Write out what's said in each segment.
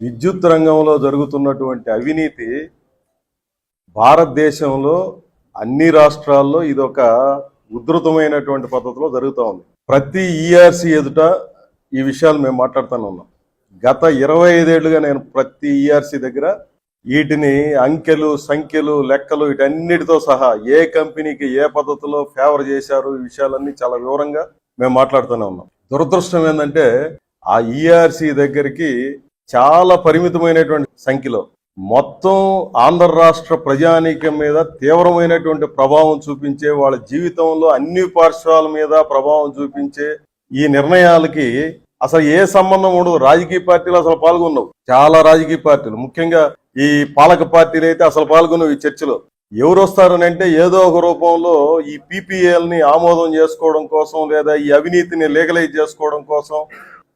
విద్యుత్ రంగంలో జరుగుతున్నటువంటి అవినీతి భారతదేశంలో అన్ని రాష్ట్రాల్లో ఇది ఒక ఉధృతమైనటువంటి పద్ధతిలో జరుగుతూ ఉంది. ప్రతి ఈఆర్సీ ఎదుట ఈ విషయాలు మేము మాట్లాడుతూనే ఉన్నాం. గత ఇరవై ఐదేళ్ళుగా నేను ప్రతి ఈఆర్సీ దగ్గర వీటిని అంకెలు సంఖ్యలు లెక్కలు వీటన్నిటితో సహా ఏ కంపెనీకి ఏ పద్ధతిలో ఫేవర్ చేశారు ఈ విషయాలన్నీ చాలా వివరంగా మేము మాట్లాడుతూనే ఉన్నాం. దురదృష్టం ఏంటంటే ఆ ఈఆర్సీ దగ్గరికి చాలా పరిమితమైనటువంటి సంఖ్యలో. మొత్తం ఆంధ్ర రాష్ట్ర ప్రజానీకం మీద తీవ్రమైనటువంటి ప్రభావం చూపించే వాళ్ళ జీవితంలో అన్ని పార్శ్వాల మీద ప్రభావం చూపించే ఈ నిర్ణయాలకి అసలు ఏ సంబంధం ఉండదు. రాజకీయ పార్టీలు అసలు పాల్గొన్నావు చాలా రాజకీయ పార్టీలు. ముఖ్యంగా ఈ పాలక పార్టీలు అయితే అసలు పాల్గొనవు ఈ చర్చలో. ఎవరు వస్తారని అంటే ఏదో ఒక రూపంలో ఈ పీపీఎల్ని ఆమోదం చేసుకోవడం కోసం లేదా ఈ అవినీతిని లీగలైజ్ చేసుకోవడం కోసం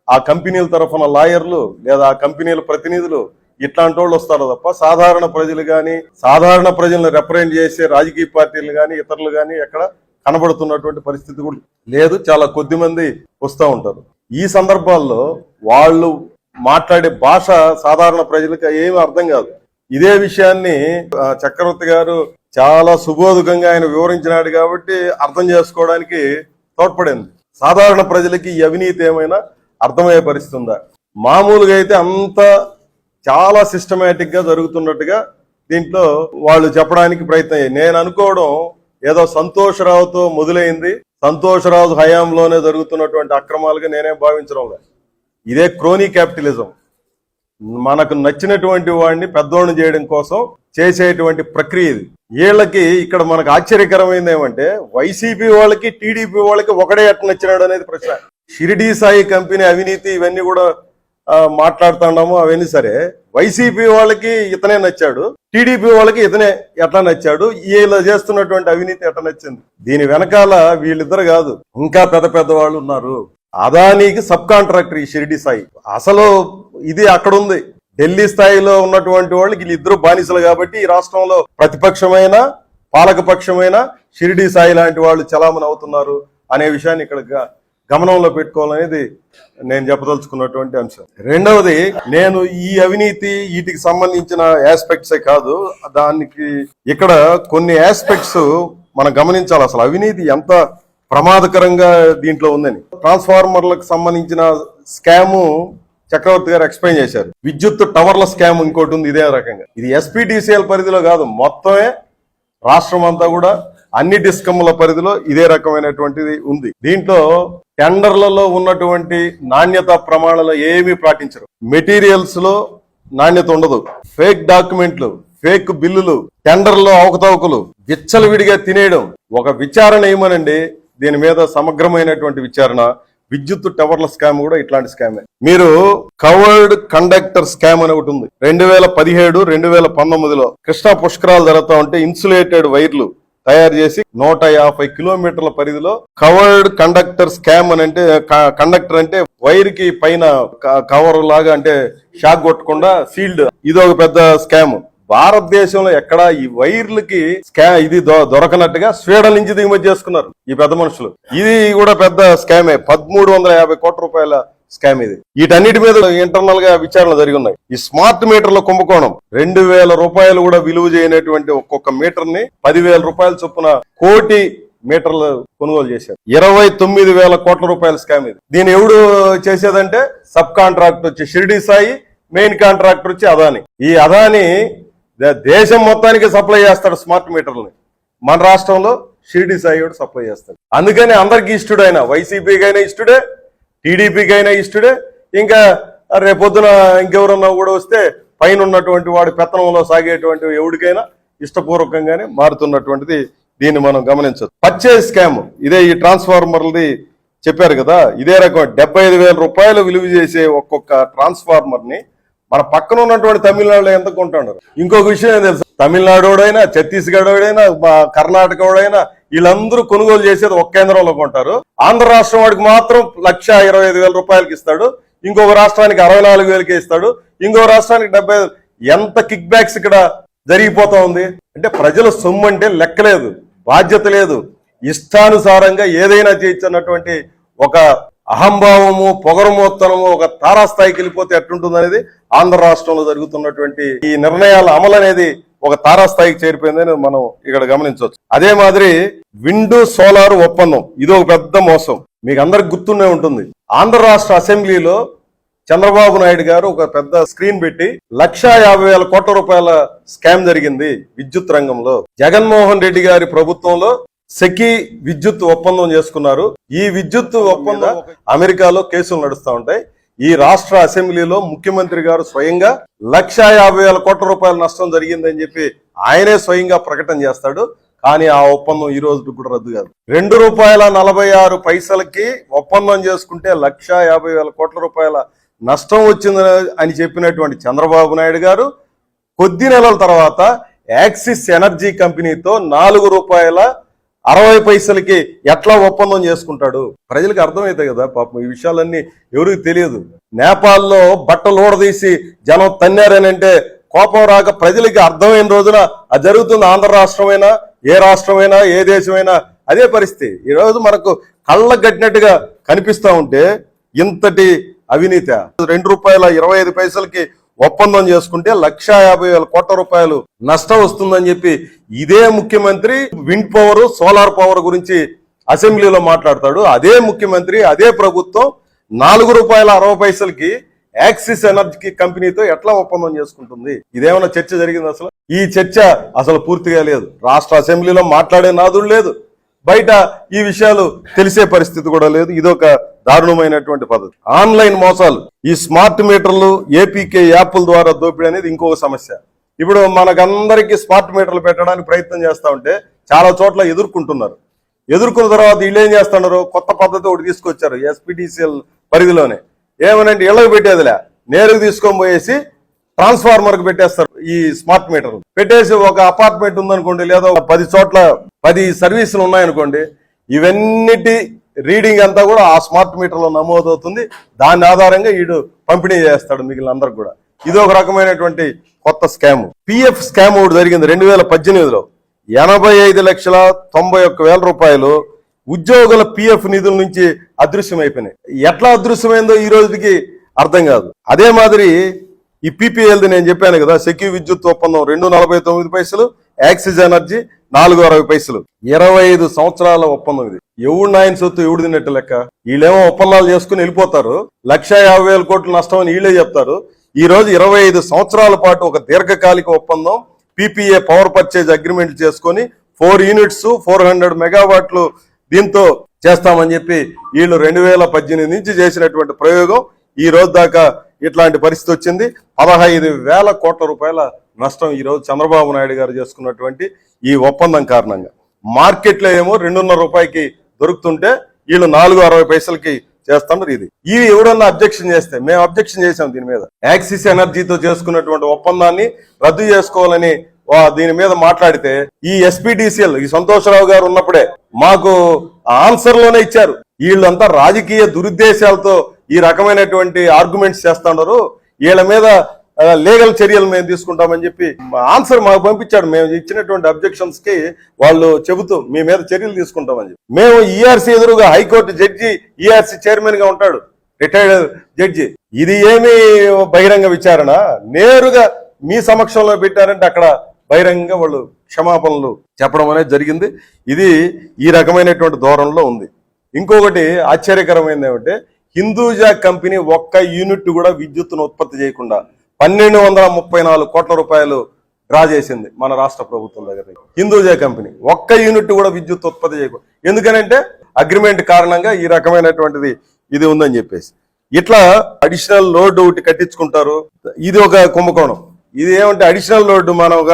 ఆ కంపెనీల తరఫున లాయర్లు లేదా ఆ కంపెనీల ప్రతినిధులు ఇట్లాంటి వాళ్ళు వస్తారు తప్ప సాధారణ ప్రజలు కానీ సాధారణ ప్రజలను రిప్రజెంట్ చేసే రాజకీయ పార్టీలు కానీ ఇతరులు కానీ ఎక్కడ కనబడుతున్నటువంటి పరిస్థితి కూడా లేదు. చాలా కొద్ది మంది వస్తూ ఉంటారు. ఈ సందర్భాల్లో వాళ్ళు మాట్లాడే భాష సాధారణ ప్రజలకు ఏమీ అర్థం కాదు. ఇదే విషయాన్ని చక్రవర్తి గారు చాలా సుబోధకంగా ఆయన వివరించినాడు కాబట్టి అర్థం చేసుకోవడానికి తోడ్పడింది. సాధారణ ప్రజలకి ఈ అవినీతి ఏమైనా అర్థమయ్యే పరిస్థితి ఉందా మామూలుగా అయితే అంత చాలా సిస్టమేటిక్గా జరుగుతున్నట్టుగా దీంట్లో వాళ్ళు చెప్పడానికి ప్రయత్నం అయ్యాయి. నేను అనుకోవడం ఏదో సంతోషరావుతో మొదలైంది. సంతోషరావు హయాంలోనే జరుగుతున్నటువంటి అక్రమాలుగా నేనే భావించడం లేదు. ఇదే క్రోనీ క్యాపిటలిజం. మనకు నచ్చినటువంటి వాడిని పెద్దోడిని చేయడం కోసం చేసేటువంటి ప్రక్రియ ఇది. వీళ్ళకి ఇక్కడ మనకు ఆశ్చర్యకరమైంది ఏమంటే వైసీపీ వాళ్ళకి టీడీపీ వాళ్ళకి ఒకడే ఎట్లా నచ్చినాడు అనేది ప్రశ్న. షిరిడి సాయి కంపెనీ అవినీతి ఇవన్నీ కూడా మాట్లాడుతున్నాము అవన్నీ సరే. వైసీపీ వాళ్ళకి ఇతనే నచ్చాడు. టీడీపీ వాళ్ళకి ఇతనే ఎట్లా నచ్చాడు? వీళ్ళు చేస్తున్నటువంటి అవినీతి ఎట్లా నచ్చింది? దీని వెనకాల వీళ్ళిద్దరు కాదు ఇంకా పెద్ద పెద్ద వాళ్ళు ఉన్నారు. అదానికి సబ్ కాంట్రాక్టర్ ఈ షిరిడి సాయి. అసలు ఇది అక్కడ ఉంది. ఢిల్లీ స్థాయిలో ఉన్నటువంటి వాళ్ళకి వీళ్ళిద్దరు బానిసలు కాబట్టి ఈ రాష్ట్రంలో ప్రతిపక్షమైన పాలకపక్షమైన షిరిడి సాయి లాంటి వాళ్ళు చలామణి అవుతున్నారు అనే విషయాన్ని ఇక్కడ గమనంలో పెట్టుకోవాలనేది నేను చెప్పదలుచుకున్నటువంటి అంశం. రెండవది నేను ఈ అవినీతి వీటికి సంబంధించిన ఆస్పెక్ట్సే కాదు దానికి ఇక్కడ కొన్ని ఆస్పెక్ట్స్ మనం గమనించాలి. అసలు అవినీతి ఎంత ప్రమాదకరంగా దీంట్లో ఉందని. ట్రాన్స్ఫార్మర్లకు సంబంధించిన స్కాము చక్రవర్తి గారు ఎక్స్ప్లెయిన్ చేశారు. విద్యుత్ టవర్ల స్కామ్ ఇంకోటి ఉంది ఇదే రకంగా. ఇది ఎస్పీటీసీఎల్ పరిధిలో కాదు మొత్తమే రాష్ట్రం అంతా కూడా అన్ని డిస్కమ్ల పరిధిలో ఇదే రకమైనటువంటిది ఉంది. దీంట్లో టెండర్లలో ఉన్నటువంటి నాణ్యత ప్రమాణాలు ఏమీ పాటించరు. మెటీరియల్స్లో నాణ్యత ఉండదు. ఫేక్ డాక్యుమెంట్లు ఫేక్ బిల్లులు టెండర్లో అవకతవకలు విచ్చలవిడిగా తినేయడం. ఒక విచారణ ఏమనండి దీని మీద సమగ్రమైనటువంటి విచారణ. విద్యుత్ టవర్ల స్కామ్ కూడా ఇట్లాంటి స్కామే. మీరు కవర్డ్ కండక్టర్ స్కామ్ అని ఒకటి ఉంది. రెండు వేల పదిహేడు రెండు వేల పంతొమ్మిదిలో కృష్ణా పుష్కరాలు జరుగుతూ ఉంటే ఇన్సులేటెడ్ వైర్లు తయారు చేసి నూట యాభై కిలోమీటర్ల పరిధిలో కవర్డ్ కండక్టర్ స్కామ్ అని అంటే కండక్టర్ అంటే వైర్కి పైన కవర్ లాగా అంటే షాక్ కొట్టకుండా సీల్డ్. ఇది ఒక పెద్ద స్కామ్. భారతదేశంలో ఎక్కడ ఈ వైర్లకి స్కా ఇది దొ- దొరకనట్టుగా స్వీడన్ నుంచి దిగుమతి చేసుకున్నారు ఈ పెద్ద మనుషులు. ఇది కూడా పెద్ద స్కామే. పదమూడు వందల యాభై కోట్ల రూపాయల స్కామ్ ఇది. వీటన్నిటి మీద ఇంటర్నల్గా విచారణ జరిగి ఉన్నాయి ఈ స్మార్ట్ మీటర్ల కుంభకోణం. రెండు వేల రూపాయలు కూడా విలువ చేయనటువంటి ఒక్కొక్క మీటర్ని పదివేల రూపాయల చొప్పున కోటి మీటర్లు కొనుగోలు చేశారు. ఇరవై తొమ్మిది వేల కోట్ల రూపాయల స్కామ్ ఇది. దీన్ని ఎవడు చేసేదంటే సబ్ కాంట్రాక్ట్ వచ్చి షిరిడి సాయి మెయిన్ కాంట్రాక్టర్ వచ్చి అదాని. ఈ అదాని దేశం మొత్తానికి సప్లై చేస్తాడు స్మార్ట్ మీటర్లని. మన రాష్ట్రంలో షిరిడి సాయి సప్లై చేస్తాడు. అందుకని అందరికి ఇష్టడు ఆయన వైసీపీకి అయినా ఇష్టడే టీడీపీకి అయినా ఇష్టడే ఇంకా రేపొద్దున ఇంకెవరన్నా కూడా వస్తే పైన ఉన్నటువంటి వాడి పెత్తనంలో సాగేటువంటి ఎవడికైనా ఇష్టపూర్వకంగానే మారుతున్నటువంటిది దీన్ని మనం గమనించవచ్చు పర్చేజ్ స్కామ్. ఇదే ఈ ట్రాన్స్ఫార్మర్లది చెప్పారు కదా ఇదే రకం. డెబ్బై ఐదు వేల రూపాయలు విలువ చేసే ఒక్కొక్క ట్రాన్స్ఫార్మర్ని మన పక్కన ఉన్నటువంటి తమిళనాడులో ఎంత కొంటున్నారు ఇంకొక విషయం ఏం తెలుసు? తమిళనాడుడైనా ఛత్తీస్గఢ్డైనా కర్ణాటక వాడైనా వీళ్ళందరూ కొనుగోలు చేసేది ఒక కేంద్రంలో కొంటారు. ఆంధ్ర రాష్ట్రం వాడికి మాత్రం లక్ష ఇరవై ఐదు వేల రూపాయలకి ఇస్తాడు. ఇంకొక రాష్ట్రానికి అరవై నాలుగు వేలకి ఇస్తాడు. ఇంకో రాష్ట్రానికి డెబ్బై ఎంత కిక్ బ్యాక్స్ ఇక్కడ జరిగిపోతా ఉంది? అంటే ప్రజల సొమ్ము అంటే లెక్కలేదు బాధ్యత లేదు. ఇష్టానుసారంగా ఏదైనా చేయొచ్చు అన్నటువంటి ఒక అహంభావము పొగరమోత్తనము ఒక తారాస్థాయికి వెళ్ళిపోతే ఎట్టుంటుంది అనేది ఆంధ్ర రాష్ట్రంలో జరుగుతున్నటువంటి ఈ నిర్ణయాల అమలు అనేది ఒక తారాస్థాయికి చేరిపోయిందని మనం ఇక్కడ గమనించవచ్చు. అదే మాదిరి విండో సోలార్ ఒప్పందం ఇది ఒక పెద్ద మోసం. మీకు అందరికి గుర్తునే ఉంటుంది. ఆంధ్ర రాష్ట్ర అసెంబ్లీలో చంద్రబాబు నాయుడు గారు ఒక పెద్ద స్క్రీన్ పెట్టి లక్షా యాభై వేల కోట్ల రూపాయల స్కామ్ జరిగింది విద్యుత్ రంగంలో. జగన్మోహన్ రెడ్డి గారి ప్రభుత్వంలో సెకి విద్యుత్ ఒప్పందం చేసుకున్నారు. ఈ విద్యుత్ ఒప్పందం అమెరికాలో కేసులు నడుస్తా ఉంటాయి. ఈ రాష్ట్ర అసెంబ్లీలో ముఖ్యమంత్రి గారు స్వయంగా లక్షా యాభై వేల కోట్ల రూపాయల నష్టం జరిగిందని చెప్పి ఆయనే స్వయంగా ప్రకటన చేస్తాడు. కానీ ఆ ఒప్పందం ఈ రోజు కూడా రద్దు కాదు. రెండు రూపాయల నలభై ఆరు పైసలకి ఒప్పందం చేసుకుంటే లక్షా యాభై వేల కోట్ల రూపాయల నష్టం వచ్చింది అని చెప్పినటువంటి చంద్రబాబు నాయుడు గారు కొద్ది నెలల తర్వాత యాక్సిస్ ఎనర్జీ కంపెనీతో నాలుగు రూపాయల అరవై పైసలకి ఎట్లా ఒప్పందం చేసుకుంటాడు? ప్రజలకు అర్థమవుతాయి కదా పాపం ఈ విషయాలన్నీ ఎవరికి తెలియదు. నేపాల్లో బట్టలు ఊడదీసి జనం తన్నారని అంటే కోపం రాక ప్రజలకి అర్థమైన రోజున అది జరుగుతుంది. ఆంధ్ర రాష్ట్రమైనా ఏ రాష్ట్రమైనా ఏ దేశమైనా అదే పరిస్థితి. ఈ రోజు మనకు కళ్ళ గట్టినట్టుగా కనిపిస్తా ఉంటే ఇంతటి అవినీతి. రెండు రూపాయల ఇరవై ఐదు పైసలకి ఒప్పందం చేసుకుంటే లక్ష యాభై వేల కోట్ల రూపాయలు నష్టం వస్తుందని చెప్పి ఇదే ముఖ్యమంత్రి విండ్ పవర్ సోలార్ పవర్ గురించి అసెంబ్లీలో మాట్లాడతాడు. అదే ముఖ్యమంత్రి అదే ప్రభుత్వం నాలుగు రూపాయల అరవై పైసలకి యాక్సిస్ ఎనర్జీ కంపెనీతో ఎట్లా ఒప్పందం చేసుకుంటుంది? ఇదేమైనా చర్చ జరిగింది అసలు? ఈ చర్చ అసలు పూర్తిగా లేదు. రాష్ట్ర అసెంబ్లీలో మాట్లాడే నాదుడు లేదు. బయట ఈ విషయాలు తెలిసే పరిస్థితి కూడా లేదు. ఇదొక దారుణమైనటువంటి పద్ధతి. ఆన్లైన్ మోసాలు. ఈ స్మార్ట్ మీటర్లు ఏపీకే యాప్ల ద్వారా దోపిడీ అనేది ఇంకొక సమస్య. ఇప్పుడు మనకందరికీ స్మార్ట్ మీటర్లు పెట్టడానికి ప్రయత్నం చేస్తా ఉంటే చాలా చోట్ల ఎదుర్కొంటున్నారు. ఎదుర్కొన్న తర్వాత వీళ్ళు ఏం చేస్తున్నారు? కొత్త పద్ధతి ఒకటి తీసుకొచ్చారు ఎస్పీటీసీఎల్ పరిధిలోనే. ఏమనంటే ఇళ్ళకి పెట్టేదిలే. నేరుగా తీసుకొని పోయేసి ట్రాన్స్ఫార్మర్కు పెట్టేస్తారు. ఈ స్మార్ట్ మీటర్. పెట్టేసి ఒక అపార్ట్మెంట్ ఉందనుకోండి లేదా ఒక పది చోట్ల పది సర్వీసులు ఉన్నాయనుకోండి ఇవన్నిటి రీడింగ్ అంతా కూడా ఆ స్మార్ట్ మీటర్లో నమోదవుతుంది. దాని ఆధారంగా వీడు పంపిణీ చేస్తాడు మిగిలిన అందరికి కూడా. ఇది ఒక రకమైనటువంటి కొత్త స్కామ్. పిఎఫ్ స్కామ్ ఒకటి జరిగింది రెండు వేల పద్దెనిమిదిలో. ఎనభై ఐదు లక్షల తొంభై ఒక్క వేల రూపాయలు ఉద్యోగుల పిఎఫ్ నిధుల నుంచి అదృశ్యమైపోయినాయి. ఎట్లా అదృశ్యమైందో ఈ రోజుకి అర్థం కాదు. అదే మాదిరి ఈ పీపీఎల్ది నేను చెప్పాను కదా సెక్యూ విద్యుత్ ఒప్పందం రెండు నలభై తొమ్మిది పైసలు యాక్సిస్ ఎనర్జీ నాలుగు అరవై పైసలు. ఇరవై ఐదు సంవత్సరాల ఒప్పందం ఇది. ఎవడు నాయన సొత్తు ఎవడు తిన్నట్టు లెక్క? వీళ్ళేమో ఒప్పందాలు చేసుకుని వెళ్ళిపోతారు. లక్ష యాభై వేల కోట్ల నష్టం అని వీళ్ళే చెప్తారు. ఈ రోజు ఇరవై ఐదు సంవత్సరాల పాటు ఒక దీర్ఘకాలిక ఒప్పందం పీపీఏ పవర్ పర్చేజ్ అగ్రిమెంట్ చేసుకొని ఫోర్ యూనిట్స్ ఫోర్ హండ్రెడ్ మెగావాట్లు దీంతో చేస్తామని చెప్పి వీళ్ళు రెండు వేల పద్దెనిమిది నుంచి చేసినటువంటి ప్రయోగం. ఈ రోజు దాకా ఇట్లాంటి పరిస్థితి వచ్చింది. పదహైదు వేల కోట్ల రూపాయల నష్టం ఈరోజు చంద్రబాబు నాయుడు గారు చేసుకున్నటువంటి ఈ ఒప్పందం కారణంగా. మార్కెట్లో ఏమో రెండున్నర రూపాయికి దొరుకుతుంటే వీళ్ళు నాలుగు అరవై పైసలకి చేస్తున్నారు ఇది. ఇవి ఎవడన్నా అబ్జెక్షన్ చేస్తే మేము అబ్జెక్షన్ చేసాం దీని మీద. యాక్సిస్ ఎనర్జీతో చేసుకున్నటువంటి ఒప్పందాన్ని రద్దు చేసుకోవాలని వా- దీని మీద మాట్లాడితే ఈ ఎస్పీడీసీఎల్ ఈ సంతోషరావు గారు ఉన్నప్పుడే మాకు ఆన్సర్లోనే ఇచ్చారు. వీళ్ళంతా రాజకీయ దురుద్దేశాలతో ఈ రకమైనటువంటి ఆర్గ్యుమెంట్స్ చేస్తున్నారు వీళ్ళ మీద లీగల్ చర్యలు మేము తీసుకుంటామని చెప్పి ఆన్సర్ మాకు పంపించాడు. మేము ఇచ్చినటువంటి అబ్జెక్షన్స్కి వాళ్ళు చెబుతూ మీ మీద చర్యలు తీసుకుంటామని చెప్పి. మేము ఈఆర్సీ ఎదురుగా హైకోర్టు జడ్జి ఈఆర్సీ చైర్మన్గా ఉంటాడు రిటైర్డ్ జడ్జి. ఇది ఏమి బహిరంగ విచారణ. నేరుగా మీ సమక్షంలో పెట్టారంటే అక్కడ బహిరంగంగా వాళ్ళు క్షమాపణలు చెప్పడం అనేది జరిగింది. ఇది ఈ రకమైనటువంటి ధోరణిలో ఉంది. ఇంకొకటి ఆశ్చర్యకరమైనది ఏమంటే హిందూజా కంపెనీ ఒక్క యూనిట్ కూడా విద్యుత్తును ఉత్పత్తి చేయకుండా పన్నెండు వందల ముప్పై నాలుగు కోట్ల రూపాయలు డ్రా చేసింది మన రాష్ట్ర ప్రభుత్వం దగ్గర హిందూజా కంపెనీ ఒక్క యూనిట్ కూడా విద్యుత్ ఉత్పత్తి చేయకుండా ఎందుకనంటే అగ్రిమెంట్ కారణంగా ఈ రకమైనటువంటిది ఇది ఉందని చెప్పేసి. ఇట్లా అడిషనల్ లోడ్ ఒకటి కట్టించుకుంటారు. ఇది ఒక కుంభకోణం. ఇది ఏమంటే అడిషనల్ లోడ్ మన ఒక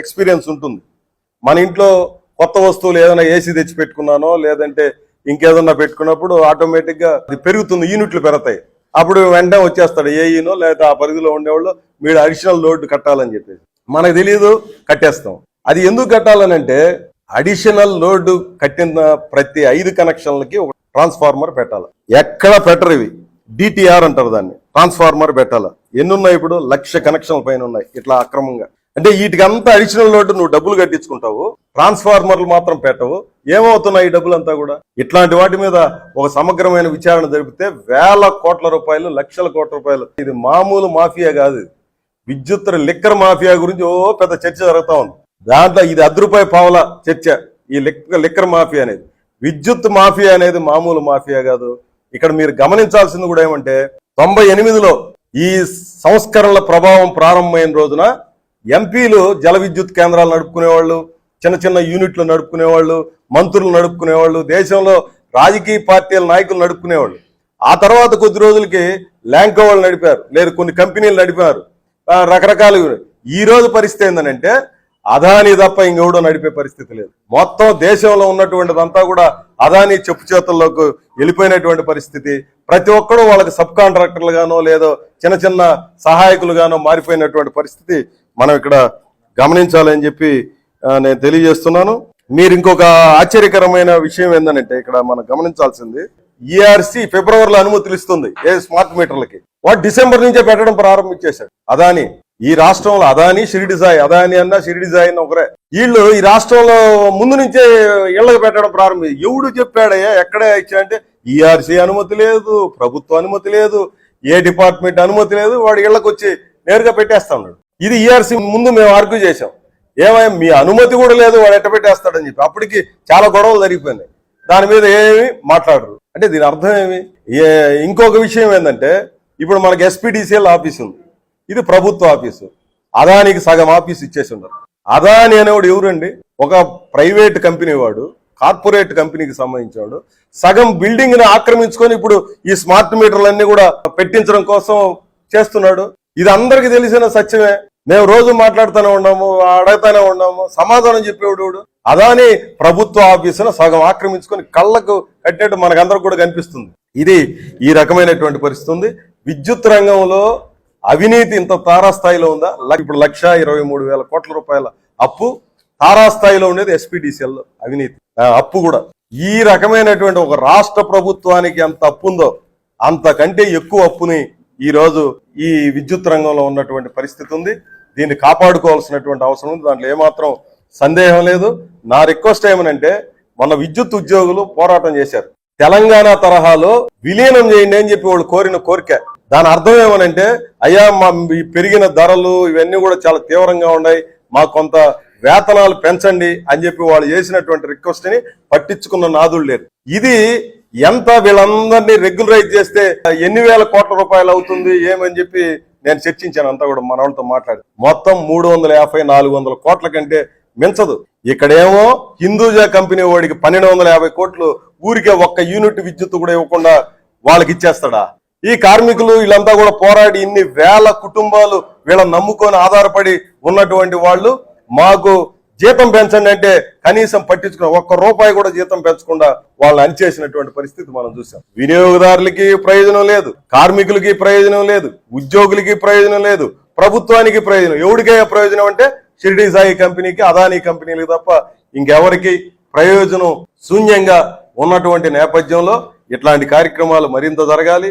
ఎక్స్పీరియన్స్ ఉంటుంది. మన ఇంట్లో కొత్త వస్తువులు ఏదైనా ఏసీ తెచ్చి పెట్టుకున్నానో లేదంటే ఇంకేదన్నా పెట్టుకున్నప్పుడు ఆటోమేటిక్గా అది పెరుగుతుంది యూనిట్లు పెరతాయి అప్పుడు వెంటనే వచ్చేస్తాడు ఏఈనో లేదా ఆ పరిధిలో ఉండేవాళ్ళు మీరు అడిషనల్ లోడ్ కట్టాలని చెప్పేసి. మనకు తెలియదు కట్టేస్తాం. అది ఎందుకు కట్టాలని అంటే అడిషనల్ లోడ్ కట్టిన ప్రతి ఐదు కనెక్షన్లకి ఒక ట్రాన్స్ఫార్మర్ పెట్టాలి. ఎక్కడ పెట్టరు ఇవి? డిటిఆర్ అంటారు దాన్ని. ట్రాన్స్ఫార్మర్ పెట్టాలి. ఎన్నున్నాయి ఇప్పుడు? లక్ష కనెక్షన్ల పైన ఉన్నాయి ఇట్లా అక్రమంగా. అంటే వీటికంతా అడిషనల్ లోటు నువ్వు డబ్బులు కట్టించుకుంటావు. ట్రాన్స్ఫార్మర్లు మాత్రం పెట్టవు. ఏమవుతున్నాయి ఈ డబ్బులంతా కూడా? ఇట్లాంటి వాటి మీద ఒక సమగ్రమైన విచారణ జరిపితే వేల కోట్ల రూపాయలు లక్షల కోట్ల రూపాయలు. ఇది మామూలు మాఫియా కాదు. విద్యుత్ లిక్కర్ మాఫియా గురించి ఓ పెద్ద చర్చ జరుగుతూ ఉంది. దాంట్లో ఇది అర్ధ పావుల చర్చ. ఈ లిక్క లిక్కర్ మాఫియా అనేది. విద్యుత్ మాఫియా అనేది మామూలు మాఫియా కాదు. ఇక్కడ మీరు గమనించాల్సింది కూడా ఏమంటే తొంభై ఎనిమిదిలో ఈ సంస్కరణల ప్రభావం ప్రారంభమైన రోజున ఎంపీలు జల విద్యుత్ కేంద్రాలు నడుపుకునేవాళ్ళు చిన్న చిన్న యూనిట్లు నడుపుకునేవాళ్ళు మంత్రులు నడుపుకునేవాళ్ళు దేశంలో రాజకీయ పార్టీల నాయకులు నడుపుకునేవాళ్ళు. ఆ తర్వాత కొద్ది రోజులకి ల్యాంకో వాళ్ళు నడిపారు. లేదు కొన్ని కంపెనీలు నడిపారు. రకరకాలు. ఈ రోజు పరిస్థితి ఏంటంటే అదాని తప్ప ఇంకెవడో నడిపే పరిస్థితి లేదు. మొత్తం దేశంలో ఉన్నటువంటిదంతా కూడా అదాని చెప్పు చేతుల్లోకి వెళ్ళిపోయినటువంటి పరిస్థితి. ప్రతి ఒక్కరూ వాళ్ళకి సబ్ కాంట్రాక్టర్లు గానో లేదో చిన్న చిన్న సహాయకులు గానో మారిపోయినటువంటి పరిస్థితి. మనం ఇక్కడ గమనించాలని చెప్పి నేను తెలియజేస్తున్నాను. మీరు ఇంకొక ఆశ్చర్యకరమైన విషయం ఏంటంటే ఇక్కడ మనం గమనించాల్సింది ఈఆర్సి ఫిబ్రవరిలో అనుమతులు ఇస్తుంది ఏ స్మార్ట్ మీటర్లకి. వాడు డిసెంబర్ నుంచే పెట్టడం ప్రారంభించేశాడు. అదాని ఈ రాష్ట్రంలో అదాని షిరిడి సాయి అదాని అన్న షిరిడి సాయి అన్న ఒకరే. వీళ్ళు ఈ రాష్ట్రంలో ముందు నుంచే ఇళ్ళకి పెట్టడం ప్రారంభి. ఎవడు చెప్పాడయ్యా ఎక్కడ ఇచ్చాడంటే ఈఆర్సీ అనుమతి లేదు ప్రభుత్వ అనుమతి లేదు ఏ డిపార్ట్మెంట్ అనుమతి లేదు వాడు ఇళ్ళకి వచ్చి నేరుగా పెట్టేస్తా ఉన్నాడు. ఇది ఈఆర్సీ ముందు మేము ఆర్గ్యూ చేశాం. ఏమై మీ అనుమతి కూడా లేదు వాడు ఎట్ట పెట్టేస్తాడని చెప్పి. అప్పటికి చాలా గొడవలు జరిగిపోయినాయి. దాని మీద ఏమి మాట్లాడరు. అంటే దీని అర్థం ఏమి? ఇంకొక విషయం ఏంటంటే ఇప్పుడు మనకి ఎస్పీడీసీఎల్ ఆఫీస్ ఉంది. ఇది ప్రభుత్వ ఆఫీసు. అదానికి సగం ఆఫీస్ ఇచ్చేసి ఉన్నారు. అదాని అనేవాడు ఎవరండి? ఒక ప్రైవేట్ కంపెనీ వాడు కార్పొరేట్ కంపెనీకి సంబంధించినవాడు సగం బిల్డింగ్ని ఆక్రమించుకొని ఇప్పుడు ఈ స్మార్ట్ మీటర్లన్నీ కూడా పెట్టించడం కోసం చేస్తున్నాడు. ఇది అందరికి తెలిసిన సత్యమే. మేము రోజు మాట్లాడుతూనే ఉన్నాము అడగతానే ఉన్నాము సమాధానం చెప్పేవాడు అదాని ప్రభుత్వ ఆఫీసును సగం ఆక్రమించుకొని కళ్ళకు కట్టేట్టు మనకందరికి కూడా కనిపిస్తుంది. ఇది ఈ రకమైనటువంటి పరిస్థితి ఉంది. విద్యుత్ రంగంలో అవినీతి ఇంత తారాస్థాయిలో ఉందా? ల- ఇప్పుడు లక్ష ఇరవై మూడు వేల కోట్ల రూపాయల అప్పు. తారాస్థాయిలో ఉండేది ఎస్పీడీసీఎల్ అవినీతి. అప్పు కూడా. ఈ రకమైనటువంటి ఒక రాష్ట్ర ప్రభుత్వానికి ఎంత అప్పు ఉందో అంతకంటే ఎక్కువ అప్పుని ఈరోజు ఈ విద్యుత్ రంగంలో ఉన్నటువంటి పరిస్థితి ఉంది. దీన్ని కాపాడుకోవాల్సినటువంటి అవసరం ఉంది. దాంట్లో ఏమాత్రం సందేహం లేదు. నా రిక్వెస్ట్ ఏమనంటే మన విద్యుత్ ఉద్యోగులు పోరాటం చేశారు. తెలంగాణ తరహాలో విలీనం చేయండి అని చెప్పి వాళ్ళు కోరిన కోరిక. దాని అర్థం ఏమనంటే అయ్యా మా పెరిగిన ధరలు ఇవన్నీ కూడా చాలా తీవ్రంగా ఉన్నాయి. మాకు కొంత వేతనాలు పెంచండి అని చెప్పి వాళ్ళు చేసినటువంటి రిక్వెస్ట్ని పట్టించుకున్న నాదులు లేరు. ఇది ఎంత వీళ్ళందరినీ రెగ్యులరైజ్ చేస్తే ఎన్ని వేల కోట్ల రూపాయలు అవుతుంది ఏమని చెప్పి నేను చర్చించాను. అంతా కూడా మన వాళ్ళతో మాట్లాడి. మొత్తం మూడు వందల యాభై నాలుగు వందల కోట్ల కంటే మించదు. ఇక్కడేమో హిందూజా కంపెనీ వాడికి పన్నెండు వందల యాభై కోట్లు ఊరికే ఒక్క యూనిట్ విద్యుత్ కూడా ఇవ్వకుండా వాళ్ళకి ఇచ్చేస్తాడా? ఈ కార్మికులు వీళ్ళంతా కూడా పోరాడి ఇన్ని వేల కుటుంబాలు వీళ్ళని నమ్ముకొని ఆధారపడి ఉన్నటువంటి వాళ్ళు మాకు జీతం పెంచండి అంటే కనీసం పట్టించుకున్న ఒక్క రూపాయి కూడా జీతం పెంచకుండా వాళ్ళని అణిచేసినటువంటి పరిస్థితి మనం చూసాం వినియోగదారులకి ప్రయోజనం లేదు కార్మికులకి ప్రయోజనం లేదు ఉద్యోగులకి ప్రయోజనం లేదు ప్రభుత్వానికి ప్రయోజనం. ఎవరికైనా ప్రయోజనం అంటే షిర్డీ సాయి కంపెనీకి అదానీ కంపెనీలకు తప్ప ఇంకెవరికి ప్రయోజనం శూన్యంగా ఉన్నటువంటి నేపథ్యంలో ఇట్లాంటి కార్యక్రమాలు మరింత జరగాలి.